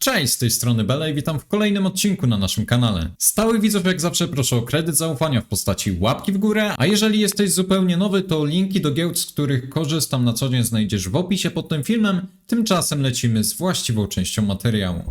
Cześć, z tej strony Bela i witam w kolejnym odcinku na naszym kanale. Stały widzów jak zawsze proszę o kredyt zaufania w postaci łapki w górę, a jeżeli jesteś zupełnie nowy, to linki do giełd, z których korzystam na co dzień znajdziesz w opisie pod tym filmem. Tymczasem lecimy z właściwą częścią materiału.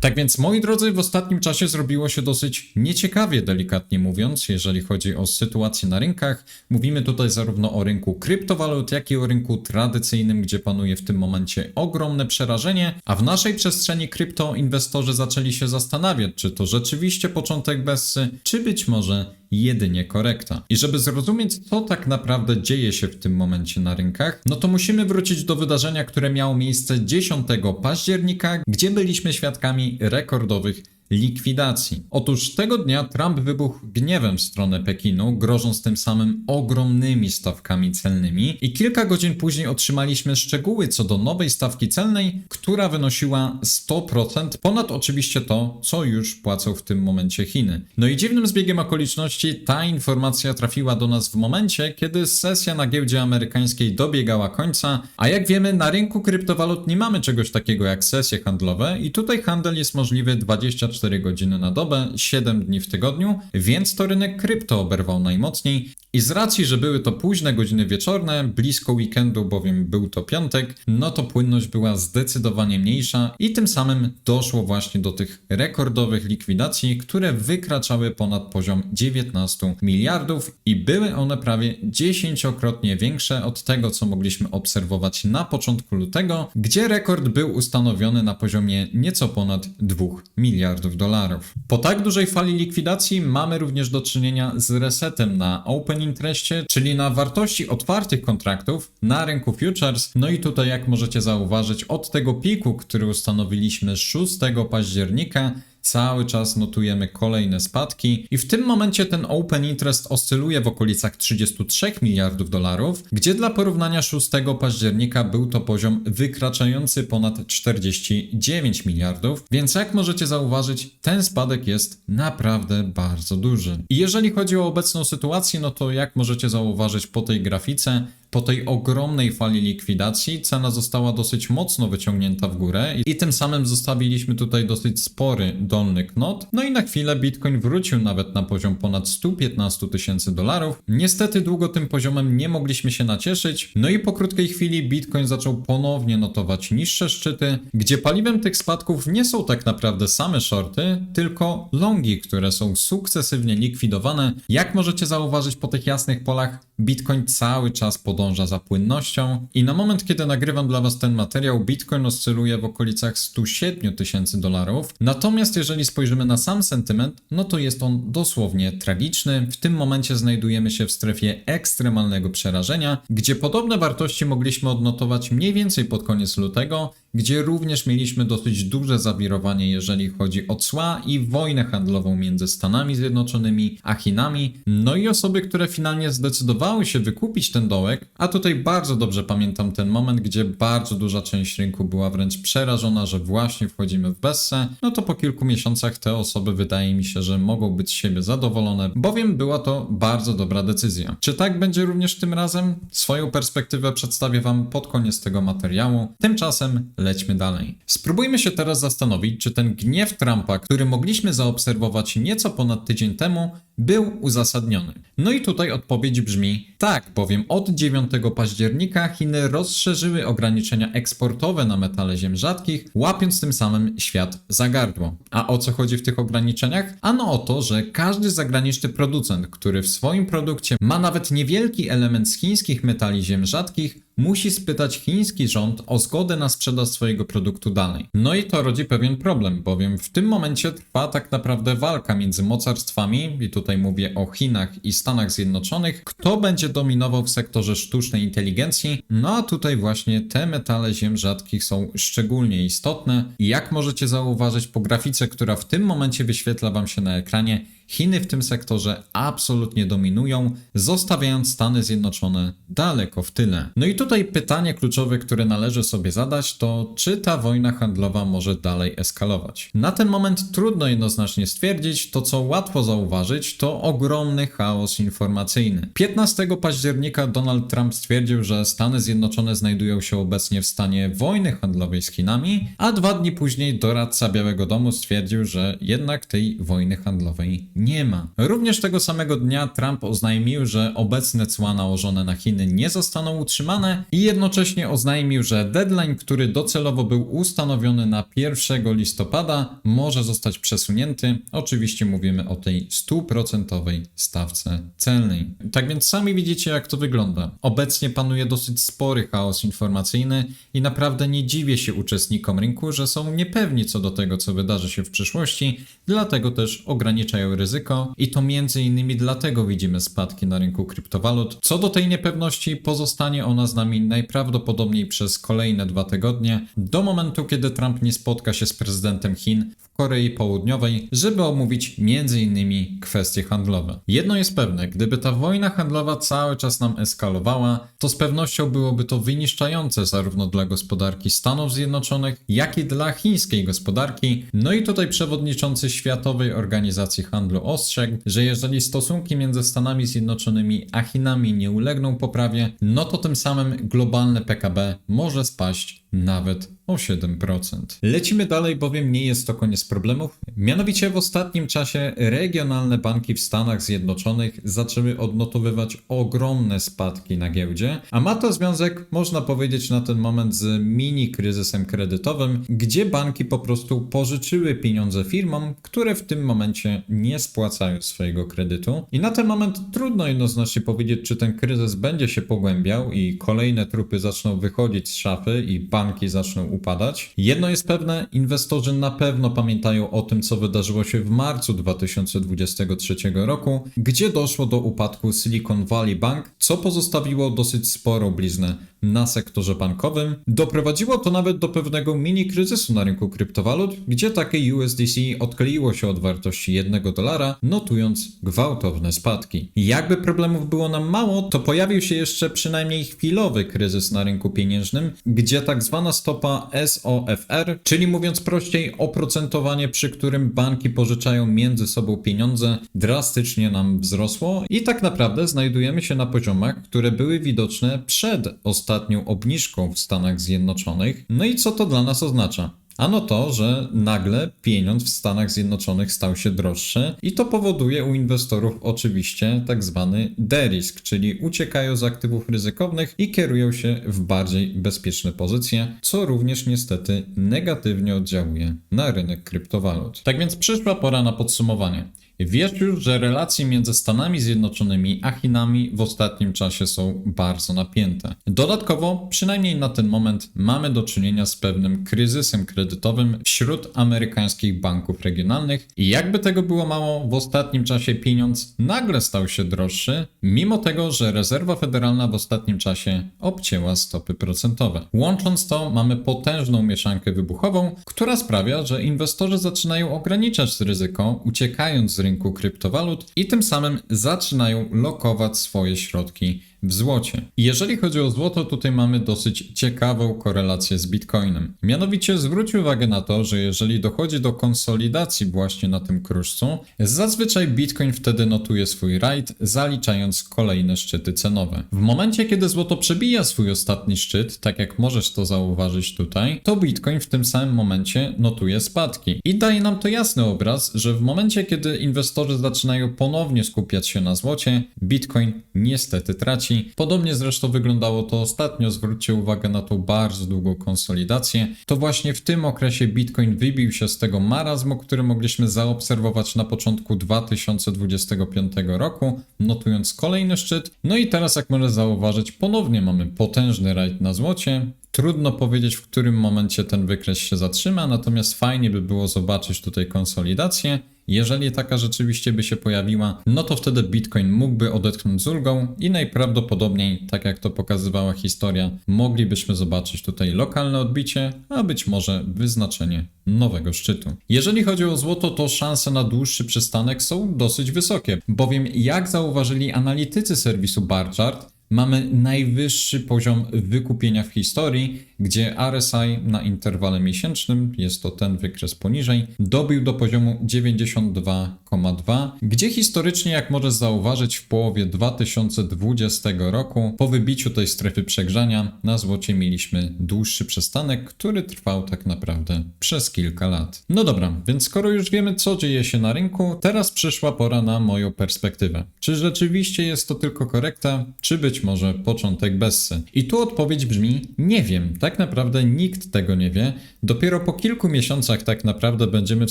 Tak więc, moi drodzy, w ostatnim czasie zrobiło się dosyć nieciekawie, delikatnie mówiąc, jeżeli chodzi o sytuację na rynkach. Mówimy tutaj zarówno o rynku kryptowalut, jak i o rynku tradycyjnym, gdzie panuje w tym momencie ogromne przerażenie, a w naszej przestrzeni krypto inwestorzy zaczęli się zastanawiać, czy to rzeczywiście początek Bessy, czy być może jedynie korekta. I żeby zrozumieć, co tak naprawdę dzieje się w tym momencie na rynkach, no to musimy wrócić do wydarzenia, które miało miejsce 10 października, gdzie byliśmy świadkami rekordowych likwidacji. Otóż tego dnia Trump wybuchł gniewem w stronę Pekinu, grożąc tym samym ogromnymi stawkami celnymi i kilka godzin później otrzymaliśmy szczegóły co do nowej stawki celnej, która wynosiła 100%, ponad oczywiście to, co już płacą w tym momencie Chiny. No i dziwnym zbiegiem okoliczności ta informacja trafiła do nas w momencie, kiedy sesja na giełdzie amerykańskiej dobiegała końca, a jak wiemy na rynku kryptowalut nie mamy czegoś takiego jak sesje handlowe i tutaj handel jest możliwy 24 godziny na dobę, 7 dni w tygodniu, więc to rynek krypto oberwał najmocniej i z racji, że były to późne godziny wieczorne, blisko weekendu, bowiem był to piątek, no to płynność była zdecydowanie mniejsza i tym samym doszło właśnie do tych rekordowych likwidacji, które wykraczały ponad poziom 19 miliardów i były one prawie dziesięciokrotnie większe od tego, co mogliśmy obserwować na początku lutego, gdzie rekord był ustanowiony na poziomie nieco ponad 2 miliardów dolarów. Po tak dużej fali likwidacji mamy również do czynienia z resetem na open interestie, czyli na wartości otwartych kontraktów na rynku futures. No i tutaj, jak możecie zauważyć, od tego piku, który ustanowiliśmy 6 października, cały czas notujemy kolejne spadki i w tym momencie ten open interest oscyluje w okolicach 33 miliardów dolarów, gdzie dla porównania 6 października był to poziom wykraczający ponad 49 miliardów, więc jak możecie zauważyć, ten spadek jest naprawdę bardzo duży. I jeżeli chodzi o obecną sytuację, no to jak możecie zauważyć po tej grafice, po tej ogromnej fali likwidacji cena została dosyć mocno wyciągnięta w górę i tym samym zostawiliśmy tutaj dosyć spory dolny knot. No i na chwilę Bitcoin wrócił nawet na poziom ponad 115 tysięcy dolarów. Niestety długo tym poziomem nie mogliśmy się nacieszyć. No i po krótkiej chwili Bitcoin zaczął ponownie notować niższe szczyty, gdzie paliwem tych spadków nie są tak naprawdę same shorty, tylko longi, które są sukcesywnie likwidowane. Jak możecie zauważyć po tych jasnych polach, Bitcoin cały czas podąża za płynnością i na moment, kiedy nagrywam dla Was ten materiał, Bitcoin oscyluje w okolicach 107 tysięcy dolarów. Natomiast jeżeli spojrzymy na sam sentyment, no to jest on dosłownie tragiczny. W tym momencie znajdujemy się w strefie ekstremalnego przerażenia, gdzie podobne wartości mogliśmy odnotować mniej więcej pod koniec lutego, gdzie również mieliśmy dosyć duże zawirowanie, jeżeli chodzi o cła i wojnę handlową między Stanami Zjednoczonymi a Chinami. No i osoby, które finalnie zdecydowały się wykupić ten dołek, a tutaj bardzo dobrze pamiętam ten moment, gdzie bardzo duża część rynku była wręcz przerażona, że właśnie wchodzimy w Bessę, no to po kilku miesiącach te osoby wydaje mi się, że mogą być z siebie zadowolone, bowiem była to bardzo dobra decyzja. Czy tak będzie również tym razem? Swoją perspektywę przedstawię Wam pod koniec tego materiału. Tymczasem lećmy dalej. Spróbujmy się teraz zastanowić, czy ten gniew Trumpa, który mogliśmy zaobserwować nieco ponad tydzień temu, był uzasadniony. No i tutaj odpowiedź brzmi tak, bowiem od 9 października Chiny rozszerzyły ograniczenia eksportowe na metale ziem rzadkich, łapiąc tym samym świat za gardło. A o co chodzi w tych ograniczeniach? Ano o to, że każdy zagraniczny producent, który w swoim produkcie ma nawet niewielki element z chińskich metali ziem rzadkich, musi spytać chiński rząd o zgodę na sprzedaż swojego produktu dalej. No i to rodzi pewien problem, bowiem w tym momencie trwa tak naprawdę walka między mocarstwami, i tutaj mówię o Chinach i Stanach Zjednoczonych, kto będzie dominował w sektorze sztucznej inteligencji. No a tutaj właśnie te metale ziem rzadkich są szczególnie istotne. Jak możecie zauważyć po grafice, która w tym momencie wyświetla Wam się na ekranie, Chiny w tym sektorze absolutnie dominują, zostawiając Stany Zjednoczone daleko w tyle. No i tutaj pytanie kluczowe, które należy sobie zadać, to czy ta wojna handlowa może dalej eskalować? Na ten moment trudno jednoznacznie stwierdzić, to co łatwo zauważyć, to ogromny chaos informacyjny. 15 października Donald Trump stwierdził, że Stany Zjednoczone znajdują się obecnie w stanie wojny handlowej z Chinami, a dwa dni później doradca Białego Domu stwierdził, że jednak tej wojny handlowej nie ma. Również tego samego dnia Trump oznajmił, że obecne cła nałożone na Chiny nie zostaną utrzymane i jednocześnie oznajmił, że deadline, który docelowo był ustanowiony na 1 listopada, może zostać przesunięty. Oczywiście mówimy o tej stuprocentowej stawce celnej. Tak więc sami widzicie, jak to wygląda. Obecnie panuje dosyć spory chaos informacyjny i naprawdę nie dziwię się uczestnikom rynku, że są niepewni co do tego, co wydarzy się w przyszłości, dlatego też ograniczają ryzyko i to między innymi dlatego widzimy spadki na rynku kryptowalut. Co do tej niepewności, pozostanie ona z nami najprawdopodobniej przez kolejne dwa tygodnie, do momentu, kiedy Trump nie spotka się z prezydentem Chin w Korei Południowej, żeby omówić m.in. kwestie handlowe. Jedno jest pewne, gdyby ta wojna handlowa cały czas nam eskalowała, to z pewnością byłoby to wyniszczające zarówno dla gospodarki Stanów Zjednoczonych, jak i dla chińskiej gospodarki. No i tutaj przewodniczący Światowej Organizacji Handlu ostrzegł, że jeżeli stosunki między Stanami Zjednoczonymi a Chinami nie ulegną poprawie, no to tym samym globalne PKB może spaść nawet o 7%. Lecimy dalej, bowiem nie jest to koniec problemów. Mianowicie w ostatnim czasie regionalne banki w Stanach Zjednoczonych zaczęły odnotowywać ogromne spadki na giełdzie, a ma to związek, można powiedzieć, na ten moment z mini kryzysem kredytowym, gdzie banki po prostu pożyczyły pieniądze firmom, które w tym momencie nie spłacają swojego kredytu. I na ten moment trudno jednoznacznie powiedzieć, czy ten kryzys będzie się pogłębiał i kolejne trupy zaczną wychodzić z szafy i banki zaczną upadać. Jedno jest pewne, inwestorzy na pewno pamiętają o tym, co wydarzyło się w marcu 2023 roku, gdzie doszło do upadku Silicon Valley Bank, co pozostawiło dosyć sporą bliznę na sektorze bankowym. Doprowadziło to nawet do pewnego mini kryzysu na rynku kryptowalut, gdzie takie USDC odkleiło się od wartości 1 dolara, notując gwałtowne spadki. Jakby problemów było nam mało, to pojawił się jeszcze przynajmniej chwilowy kryzys na rynku pieniężnym, gdzie tak zwana stopa SOFR, czyli mówiąc prościej, oprocentowanie, przy którym banki pożyczają między sobą pieniądze, drastycznie nam wzrosło i tak naprawdę znajdujemy się na poziomach, które były widoczne przed ostatnią obniżką w Stanach Zjednoczonych. No i co to dla nas oznacza? Ano to, że nagle pieniądz w Stanach Zjednoczonych stał się droższy i to powoduje u inwestorów oczywiście tak zwany derisk, czyli uciekają z aktywów ryzykownych i kierują się w bardziej bezpieczne pozycje, co również niestety negatywnie oddziałuje na rynek kryptowalut. Tak więc przyszła pora na podsumowanie. Wiesz już, że relacje między Stanami Zjednoczonymi a Chinami w ostatnim czasie są bardzo napięte. Dodatkowo, przynajmniej na ten moment, mamy do czynienia z pewnym kryzysem kredytowym wśród amerykańskich banków regionalnych i jakby tego było mało, w ostatnim czasie pieniądz nagle stał się droższy, mimo tego, że rezerwa federalna w ostatnim czasie obcięła stopy procentowe. Łącząc to, mamy potężną mieszankę wybuchową, która sprawia, że inwestorzy zaczynają ograniczać ryzyko, uciekając z rynku kryptowalut i tym samym zaczynają lokować swoje środki w złocie. I Jeżeli chodzi o złoto, tutaj mamy dosyć ciekawą korelację z Bitcoinem. Mianowicie zwróć uwagę na to, że jeżeli dochodzi do konsolidacji właśnie na tym kruszcu, zazwyczaj Bitcoin wtedy notuje swój rajd, zaliczając kolejne szczyty cenowe. W momencie, kiedy złoto przebija swój ostatni szczyt, tak jak możesz to zauważyć tutaj, to Bitcoin w tym samym momencie notuje spadki. I daje nam to jasny obraz, że w momencie, kiedy inwestorzy zaczynają ponownie skupiać się na złocie, Bitcoin niestety traci. Podobnie zresztą wyglądało to ostatnio. Zwróćcie uwagę na tą bardzo długą konsolidację. To właśnie w tym okresie Bitcoin wybił się z tego marazmu, który mogliśmy zaobserwować na początku 2025 roku, notując kolejny szczyt. No i teraz, jak możesz zauważyć, ponownie mamy potężny rajd na złocie Trudno powiedzieć, w którym momencie ten wykres się zatrzyma, natomiast fajnie by było zobaczyć tutaj konsolidację. Jeżeli taka rzeczywiście by się pojawiła, no to wtedy Bitcoin mógłby odetchnąć z ulgą i najprawdopodobniej, tak jak to pokazywała historia, moglibyśmy zobaczyć tutaj lokalne odbicie, a być może wyznaczenie nowego szczytu. Jeżeli chodzi o złoto, to szanse na dłuższy przystanek są dosyć wysokie, bowiem jak zauważyli analitycy serwisu Barchart, Mamy najwyższy poziom wykupienia w historii, gdzie RSI na interwale miesięcznym, jest to ten wykres poniżej, dobił do poziomu 92,2, gdzie historycznie, jak możesz zauważyć, w połowie 2020 roku, po wybiciu tej strefy przegrzania, na złocie mieliśmy dłuższy przystanek, który trwał tak naprawdę przez kilka lat. No dobra, więc skoro już wiemy, co dzieje się na rynku, teraz przyszła pora na moją perspektywę. Czy rzeczywiście jest to tylko korekta, czy być może początek bessy? I tu odpowiedź brzmi: nie wiem. Tak naprawdę nikt tego nie wie. Dopiero po kilku miesiącach tak naprawdę będziemy w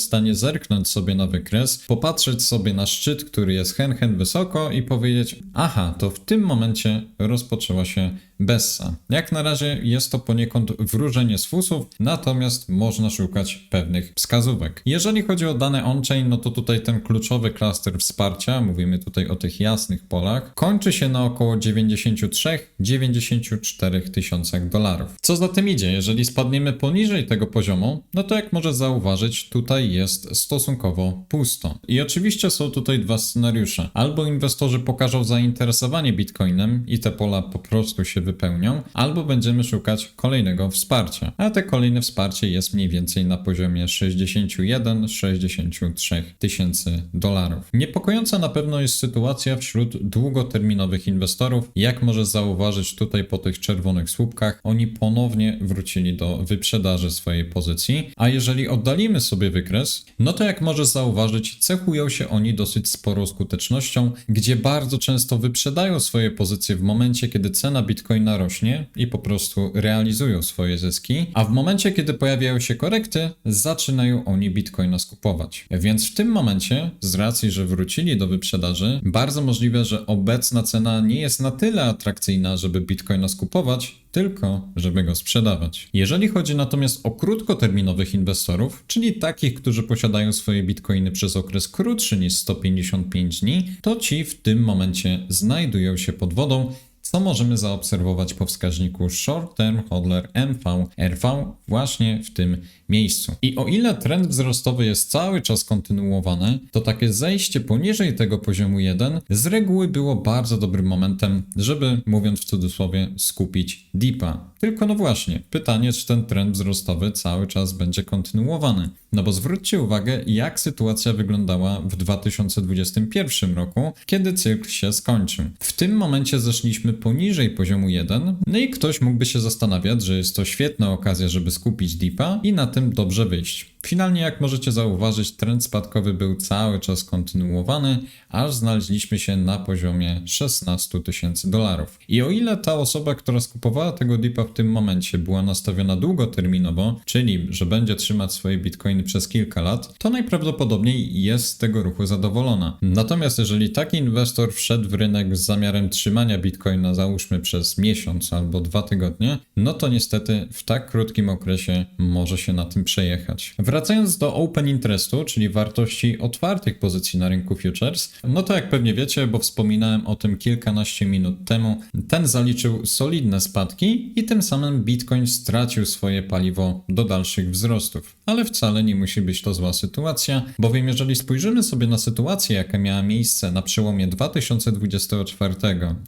stanie zerknąć sobie na wykres, popatrzeć sobie na szczyt, który jest hen hen wysoko i powiedzieć: aha, to w tym momencie rozpoczęła się Bessa. Jak na razie jest to poniekąd wróżenie z fusów, natomiast można szukać pewnych wskazówek. Jeżeli chodzi o dane on-chain, no to tutaj ten kluczowy klaster wsparcia, mówimy tutaj o tych jasnych polach, kończy się na około 93-94 tysiącach dolarów. Co za tym idzie, jeżeli spadniemy poniżej tego poziomu, no to jak możesz zauważyć, tutaj jest stosunkowo pusto. I oczywiście są tutaj dwa scenariusze. Albo inwestorzy pokażą zainteresowanie Bitcoinem i te pola po prostu się wypełnią, albo będziemy szukać kolejnego wsparcia. A te kolejne wsparcie jest mniej więcej na poziomie 61-63 tysięcy dolarów. Niepokojąca na pewno jest sytuacja wśród długoterminowych inwestorów. Jak możesz zauważyć tutaj po tych czerwonych słupkach, oni ponownie wrócili do wyprzedaży swojej pozycji, a jeżeli oddalimy sobie wykres, no to jak możesz zauważyć, cechują się oni dosyć sporą skutecznością, gdzie bardzo często wyprzedają swoje pozycje w momencie, kiedy cena Bitcoina rośnie i po prostu realizują swoje zyski, a w momencie, kiedy pojawiają się korekty, zaczynają oni Bitcoina skupować. Więc w tym momencie, z racji, że wrócili do wyprzedaży, bardzo możliwe, że obecna cena nie jest na tyle atrakcyjna, żeby Bitcoina skupować, tylko żeby go sprzedawać. Jeżeli chodzi natomiast o krótkoterminowych inwestorów, czyli takich, którzy posiadają swoje bitcoiny przez okres krótszy niż 155 dni, to ci w tym momencie znajdują się pod wodą co możemy zaobserwować po wskaźniku Short Term Hodler MV RV właśnie w tym miejscu. I o ile trend wzrostowy jest cały czas kontynuowany, to takie zejście poniżej tego poziomu 1 z reguły było bardzo dobrym momentem, żeby, mówiąc w cudzysłowie, skupić dipa. Tylko no właśnie, pytanie, czy ten trend wzrostowy cały czas będzie kontynuowany. No bo zwróćcie uwagę, jak sytuacja wyglądała w 2021 roku, kiedy cykl się skończył. W tym momencie zeszliśmy poniżej poziomu 1, no i ktoś mógłby się zastanawiać, że jest to świetna okazja, żeby skupić dipa i na tym dobrze wyjść. Finalnie, jak możecie zauważyć, trend spadkowy był cały czas kontynuowany, aż znaleźliśmy się na poziomie 16 tysięcy dolarów. I o ile ta osoba, która skupowała tego dipa w tym momencie była nastawiona długoterminowo, czyli że będzie trzymać swoje bitcoiny przez kilka lat, to najprawdopodobniej jest z tego ruchu zadowolona. Natomiast jeżeli taki inwestor wszedł w rynek z zamiarem trzymania bitcoina załóżmy przez miesiąc albo dwa tygodnie, no to niestety w tak krótkim okresie może się na tym przejechać. Wracając do open interestu, czyli wartości otwartych pozycji na rynku futures, no to jak pewnie wiecie, bo wspominałem o tym kilkanaście minut temu, ten zaliczył solidne spadki i tym samym Bitcoin stracił swoje paliwo do dalszych wzrostów. Ale wcale nie musi być to zła sytuacja, bowiem jeżeli spojrzymy sobie na sytuację, jaka miała miejsce na przełomie 2024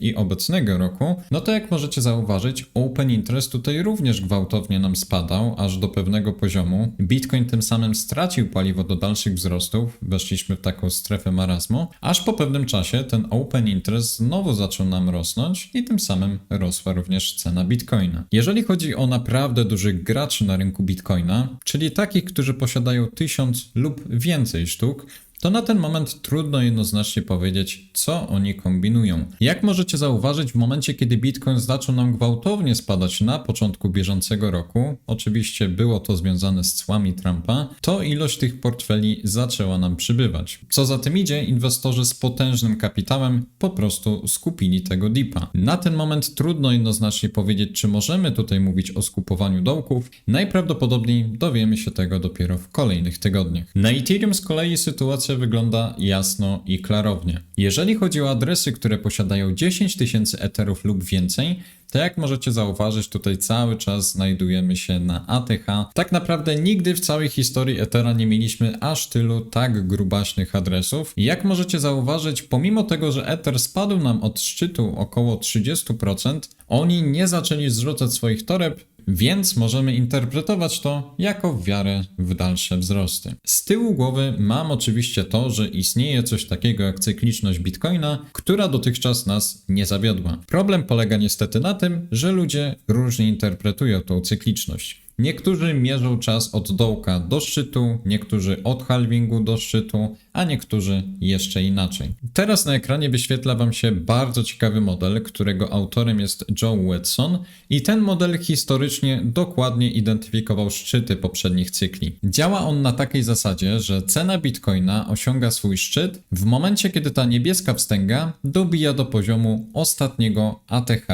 i obecnego roku, no to jak możecie zauważyć, open interest tutaj również gwałtownie nam spadał, aż do pewnego poziomu. Bitcoin tym samym stracił paliwo do dalszych wzrostów, weszliśmy w taką strefę marazmu, aż po pewnym czasie ten open interest znowu zaczął nam rosnąć i tym samym rosła również cena bitcoina. Jeżeli chodzi o naprawdę dużych graczy na rynku bitcoina, czyli takich, którzy posiadają tysiąc lub więcej sztuk, to na ten moment trudno jednoznacznie powiedzieć, co oni kombinują. Jak możecie zauważyć, w momencie, kiedy Bitcoin zaczął nam gwałtownie spadać na początku bieżącego roku, oczywiście było to związane z cłami Trumpa, to ilość tych portfeli zaczęła nam przybywać. Co za tym idzie, inwestorzy z potężnym kapitałem po prostu skupili tego dipa. Na ten moment trudno jednoznacznie powiedzieć, czy możemy tutaj mówić o skupowaniu dołków. Najprawdopodobniej dowiemy się tego dopiero w kolejnych tygodniach. Na Ethereum z kolei sytuacja wygląda jasno i klarownie. Jeżeli chodzi o adresy, które posiadają 10 tysięcy etherów lub więcej, to jak możecie zauważyć, tutaj cały czas znajdujemy się na ATH. Tak naprawdę nigdy w całej historii Ethera nie mieliśmy aż tylu tak grubaśnych adresów. Jak możecie zauważyć, pomimo tego, że Ether spadł nam od szczytu około 30%, oni nie zaczęli zrzucać swoich toreb, więc możemy interpretować to jako wiarę w dalsze wzrosty. Z tyłu głowy mam oczywiście to, że istnieje coś takiego jak cykliczność Bitcoina, która dotychczas nas nie zawiodła. Problem polega niestety na tym, że ludzie różnie interpretują tą cykliczność. Niektórzy mierzą czas od dołka do szczytu, niektórzy od halvingu do szczytu, a niektórzy jeszcze inaczej. Teraz na ekranie wyświetla Wam się bardzo ciekawy model, którego autorem jest Joe Watson i ten model historycznie dokładnie identyfikował szczyty poprzednich cykli. Działa on na takiej zasadzie, że cena bitcoina osiąga swój szczyt w momencie, kiedy ta niebieska wstęga dobija do poziomu ostatniego ATH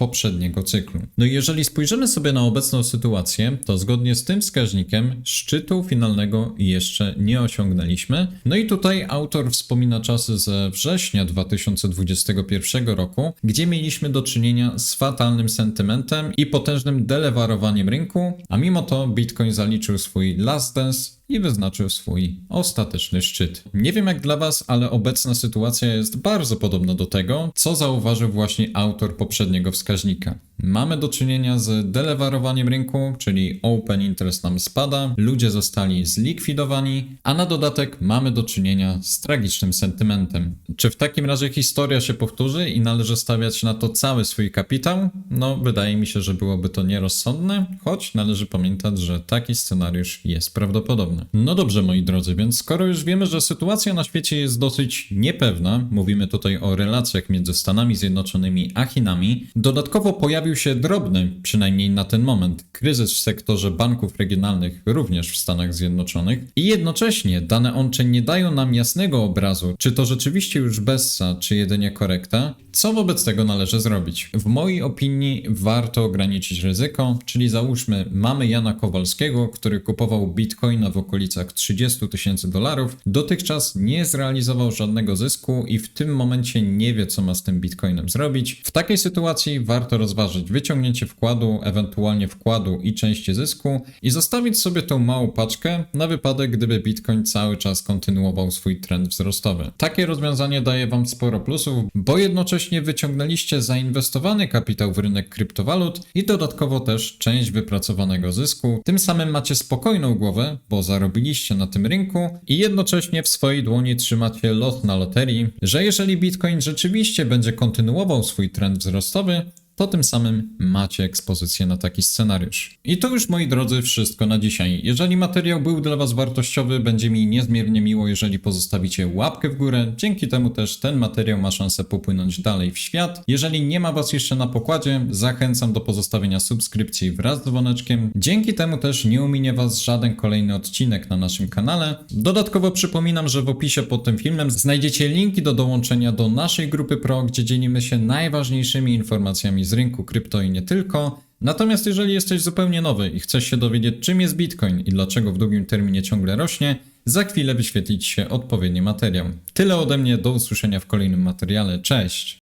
poprzedniego cyklu. No i jeżeli spojrzymy sobie na obecną sytuację, to zgodnie z tym wskaźnikiem szczytu finalnego jeszcze nie osiągnęliśmy. No i tutaj autor wspomina czasy ze września 2021 roku, gdzie mieliśmy do czynienia z fatalnym sentymentem i potężnym delewarowaniem rynku, a mimo to Bitcoin zaliczył swój last dance i wyznaczył swój ostateczny szczyt. Nie wiem jak dla Was, ale obecna sytuacja jest bardzo podobna do tego, co zauważył właśnie autor poprzedniego wskaźnika. Mamy do czynienia z delewarowaniem rynku, czyli open interest nam spada, ludzie zostali zlikwidowani, a na dodatek mamy do czynienia z tragicznym sentymentem. Czy w takim razie historia się powtórzy i należy stawiać na to cały swój kapitał? No, wydaje mi się, że byłoby to nierozsądne, choć należy pamiętać, że taki scenariusz jest prawdopodobny. No dobrze, moi drodzy, więc skoro już wiemy, że sytuacja na świecie jest dosyć niepewna, mówimy tutaj o relacjach między Stanami Zjednoczonymi a Chinami, dodatkowo pojawił się drobny, przynajmniej na ten moment, kryzys w sektorze banków regionalnych również w Stanach Zjednoczonych. I jednocześnie dane oncze nie dają nam jasnego obrazu, czy to rzeczywiście już bessa, czy jedynie korekta, co wobec tego należy zrobić? W mojej opinii warto ograniczyć ryzyko, czyli załóżmy mamy Jana Kowalskiego, który kupował bitcoina w okolicach 30 tysięcy dolarów, dotychczas nie zrealizował żadnego zysku i w tym momencie nie wie co ma z tym bitcoinem zrobić. W takiej sytuacji warto rozważyć wyciągnięcie wkładu, ewentualnie wkładu i części zysku i zostawić sobie tą małą paczkę na wypadek, gdyby bitcoin cały czas kontynuował swój trend wzrostowy. Takie rozwiązanie daje Wam sporo plusów, bo jednocześnie wyciągnęliście zainwestowany kapitał w rynek kryptowalut i dodatkowo też część wypracowanego zysku. Tym samym macie spokojną głowę, bo zarobiliście na tym rynku i jednocześnie w swojej dłoni trzymacie lot na loterii, że jeżeli bitcoin rzeczywiście będzie kontynuował swój trend wzrostowy, to tym samym macie ekspozycję na taki scenariusz. I to już moi drodzy wszystko na dzisiaj. Jeżeli materiał był dla Was wartościowy, będzie mi niezmiernie miło, jeżeli pozostawicie łapkę w górę. Dzięki temu też ten materiał ma szansę popłynąć dalej w świat. Jeżeli nie ma Was jeszcze na pokładzie, zachęcam do pozostawienia subskrypcji wraz z dzwoneczkiem. Dzięki temu też nie ominie Was żaden kolejny odcinek na naszym kanale. Dodatkowo przypominam, że w opisie pod tym filmem znajdziecie linki do dołączenia do naszej grupy Pro, gdzie dzielimy się najważniejszymi informacjami z rynku krypto i nie tylko. Natomiast jeżeli jesteś zupełnie nowy i chcesz się dowiedzieć, czym jest Bitcoin i dlaczego w długim terminie ciągle rośnie, za chwilę wyświetlić się odpowiedni materiał. Tyle ode mnie, do usłyszenia w kolejnym materiale. Cześć!